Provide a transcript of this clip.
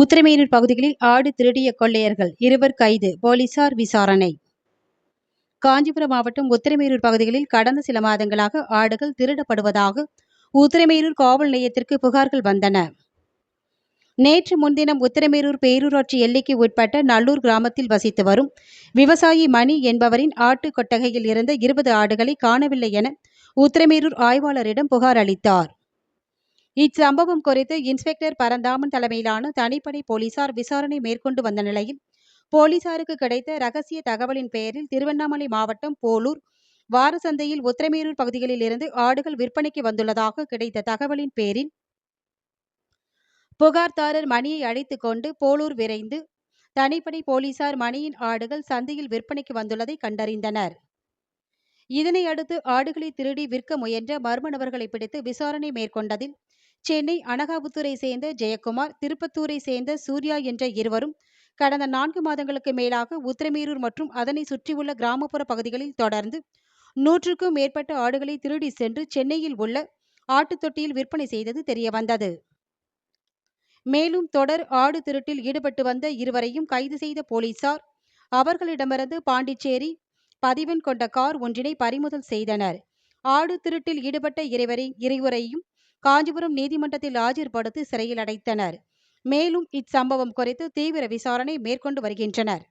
உத்திரமேரூர் பகுதிகளில் ஆடு திருடிய கொள்ளையர்கள் இருவர் கைது போலீசார் விசாரணை. காஞ்சிபுரம் மாவட்டம் உத்திரமேரூர் பகுதிகளில் கடந்த சில மாதங்களாக ஆடுகள் திருடப்படுவதாக உத்திரமேரூர் காவல் நிலையத்திற்கு புகார்கள் வந்தன. நேற்று முன்தினம் உத்திரமேரூர் பேரூராட்சி எல்லைக்கு உட்பட்ட நல்லூர் கிராமத்தில் வசித்து வரும் விவசாயி மணி என்பவரின் ஆட்டு கொட்டகையில் இருந்த இருபது ஆடுகளை காணவில்லை என உத்திரமேரூர் ஆய்வாளரிடம் புகார் அளித்தார். இச்சம்பவம் குறித்து இன்ஸ்பெக்டர் பரந்தாமன் தலைமையிலான தனிப்படை போலீசார் விசாரணை மேற்கொண்டு வந்த நிலையில் போலீசாருக்கு கிடைத்த ரகசிய தகவலின் பெயரில் திருவண்ணாமலை மாவட்டம் போலூர் வாரசந்தையில் உத்திரமேரூர் பகுதிகளில் இருந்து ஆடுகள் விற்பனைக்கு வந்துள்ளதாக கிடைத்த தகவலின் பேரில் புகார்தாரர் மணியை அழைத்து கொண்டு போலூர் விரைந்து தனிப்படை போலீசார் மணியின் ஆடுகள் சந்தையில் விற்பனைக்கு வந்துள்ளதை கண்டறிந்தனர். இதனையடுத்து ஆடுகளை திருடி விற்க முயன்ற மர்ம நபர்களை பிடித்து விசாரணை மேற்கொண்டதில் சென்னை அனகாபுத்தூரை சேர்ந்த ஜெயக்குமார் திருப்பத்தூரை சேர்ந்த சூர்யா என்ற இருவரும் கடந்த நான்கு மாதங்களுக்கு மேலாக உத்திரமேரூர் மற்றும் அதனை சுற்றியுள்ள கிராமப்புற பகுதிகளில் தொடர்ந்து நூற்றுக்கும் மேற்பட்ட ஆடுகளை திருடி சென்று சென்னையில் உள்ள ஆட்டுத்தொட்டியில் விற்பனை செய்தது தெரியவந்தது. மேலும் தொடர் ஆடு திருட்டில் ஈடுபட்டு வந்த இருவரையும் கைது செய்த போலீசார் அவர்களிடமிருந்து பாண்டிச்சேரி பதிவெண் கொண்ட கார் ஒன்றினை பறிமுதல் செய்தனர். ஆடு திருட்டில் ஈடுபட்ட இருவரை இருவரையும் காஞ்சிபுரம் நீதிமன்றத்தில் ஆஜர்படுத்தி சிறையில் அடைத்தனர். மேலும் இச்சம்பவம் குறித்து தீவிர விசாரணை மேற்கொண்டு வருகின்றனர்.